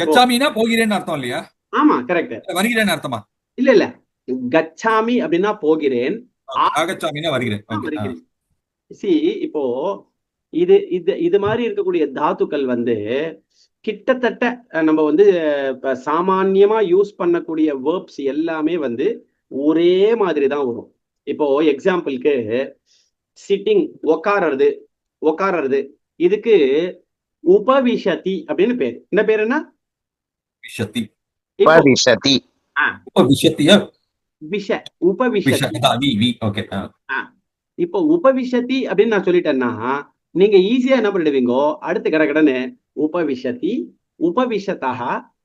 கச்சாமினா போகிறேன்னு அர்த்தம் இல்லையா? ஆமா கரெக்ட் வருகிறேன்னு அர்த்தமா? இல்ல இல்ல. கச்சாமி அப்படின்னா போகிறேன். ஆகச்சாமினா வருகிறேன். சி இப்போ இது இது இது மாதிரி இருக்கக்கூடிய தாத்துக்கள் வந்து கிட்டத்தட்ட நம்ம வந்து சாமான்யமா யூஸ் பண்ணக்கூடிய வேர்ப்ஸ் எல்லாமே வந்து ஒரே மாதிரி தான் வரும். இப்போ எக்ஸாம்பிளுக்கு சிட்டிங் உக்காரறது உக்காரறது. இதுக்கு உபவிஷதி அப்படின்னு பேர். என்ன பேர் என்ன? விஷத்தி இப்போ उपविशति விஷத்தியா விஷ விஷ உபவிஷதி அதான் வி வி ஓகே இப்போ உபவிஷதி அப்படின்னு நான் சொல்லிட்டேன்னா நீங்க ஈஸியா என்ன பண்ணிடுவீங்கோ அடுத்து கடகடன்னு உபவிஷதி உபவிஷதா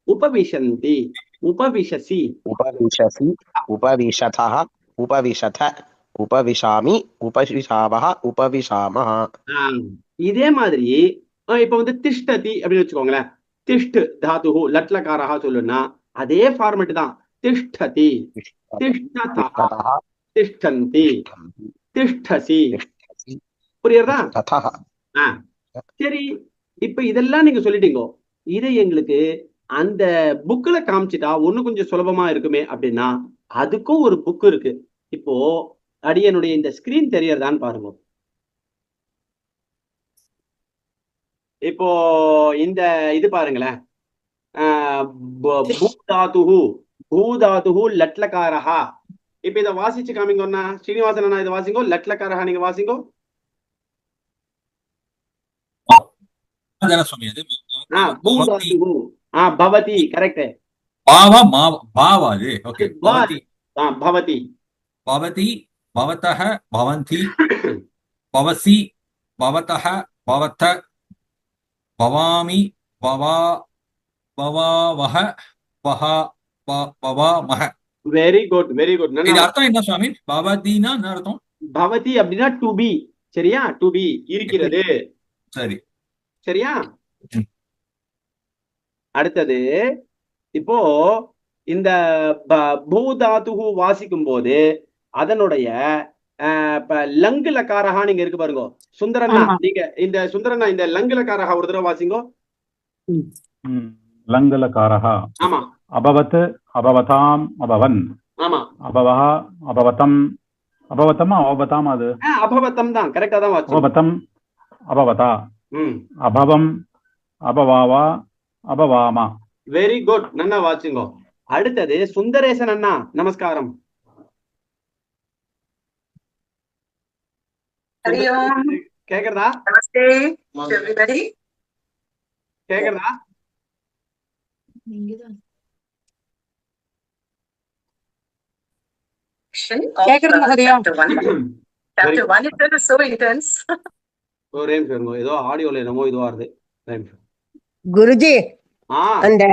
உபவிஷந்தி உபவிஷசி उपविशसि उपविशतः उपविशथ उपविशामि उपविशावः उपविशामः ஆஹ், இதே மாதிரி ஆஹ், இப்ப வந்து திஷ்டதி அப்படின்னு வச்சுக்கோங்களேன் திஷ்ட் தாதுகு லட்லக்காரா சொல்லுன்னா அதே ஃபார்மெட் தான். திஷ்டதி. திஷ்டதா. திஷ்டந்தி. திஷ்டசி. புரியுறதா? சரி இப்ப இதெல்லாம் நீங்க சொல்லிட்டீங்க. இதை எங்களுக்கு அந்த புக்ல காமிச்சிட்டா ஒண்ணு கொஞ்சம் சுலபமா இருக்குமே அப்படின்னா அதுக்கும் ஒரு புக் இருக்கு. இப்போ அடியனுடைய இந்த ஸ்கிரீன் தெரியறதான்னு பாருங்க. இப்போ இந்த இது பாருங்களேன். பூதாதுஹு பூதாதுஹு லட்லக்காரஹா இப்ப இதை வாசிச்சு காமிங்கண்ணா. ஸ்ரீனிவாசன் அண்ணா இதை வாசிங்கோ லட்லக்காரஹா நீங்க வாசிங்கோ. பவதி கரெக்ட் பாவ மாவ பாவா அது? ஓகே. பவதி. ஆ பவதி. பவதி பவதः பவந்தி பவசி பவதः பவத பவாமி பவா பவாவஹ பஹா ப- பவாமஹ வெரி குட் வெரி குட் இது அர்த்தம் என்ன சுவாமி? பவதினா என்ன அர்த்தம்? பவதி அப்படின்னா டு பி சரியா? டு பி இருக்கிறது. சரி. சரியா. அடுத்தது இப்போ இந்த ப- பூதாதுகு வாசிக்கும் போது அதனுடைய இப்ப லங்குல காரகா நீங்க இருக்கு பாருங்க. சுந்தரண்ணா நீங்க இந்த சுந்தரண்ணா இந்த லங்குல காரகா ஒரு தடவை வாசிங்க. லங்குல காரகா ஆமா. அபவத் அபவதாம் அபவன். ஆமா. அபவா அபவதம். அபவதமா அபவதாம் அது? அபவதம் தான். கரெக்டா தான் வாசி அபவதம் அபவதா. அபவம் அபவாவா அபவாமா. வெரி குட் நல்லா வாசிங்க. அடுத்தது சுந்தரேசன் அண்ணா. நமஸ்காரம். கேக்குறதா கேக்குறதா ஏதோ ஆடியோல என்னமோ இதுவா வருது. குருஜி அந்த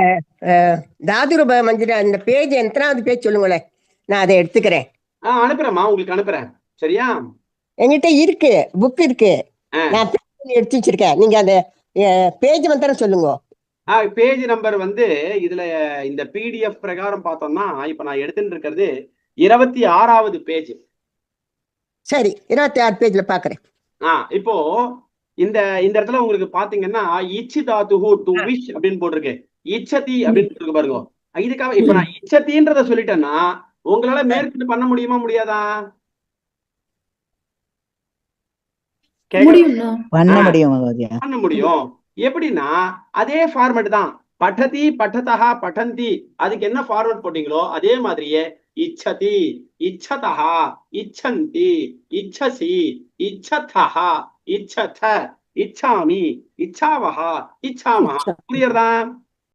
தாது ரூபா மஞ்சள் அந்த பேஜ் எத்தனாவது பேஜ் சொல்லுங்களேன். நான் அதை எடுத்துக்கிறேன். அனுப்புறேம்மா. உங்களுக்கு அனுப்புறேன். சரியா? என்கிட்ட இருக்கு புக் இருக்கு. நான் எடுத்து வச்சிருக்கேன். நீங்க அந்த பேஜ் மாத்திரம் சொல்லுங்க. பேஜ் நம்பர் வந்து இதுல இந்த பிடிஎஃப் பிரகாரம் பார்த்தோம்னா இப்ப நான் எடுத்துட்டு இருக்கிறது இருபத்தி ஆறாவது பேஜ் சரி இருபத்தி ஆறு பேஜ்ல பாக்குறேன். ஆ இப்போ இந்த இந்த இடத்துல உங்களுக்கு பாத்தீங்கன்னா இச்சி தாத்துஹு டு விஷ் அப்படின்னு போட்டிருக்கு. இச்சதி அப்படின்னு போட்டிருக்கு பாருங்க. இதுக்காக இப்ப நான் இச்சதின்றத சொல்லிட்டேன்னா உங்களால மேற்கொண்டு பண்ண முடியுமா முடியாதா? பண்ண முடியும் பண்ண முடியும். எப்படின்னா அதே ஃபார்மேட் தான். பட்டதி பட்டதா பட்டந்தி. அதுக்கு என்ன ஃபார்மேட் போட்டீங்களோ அதே மாதிரியே இச்சதி இச்சதா இச்சந்தி இச்சசி இச்சதா இச்சத இச்சாமி இச்சாவஹா இச்சாமஹா புரியுறதா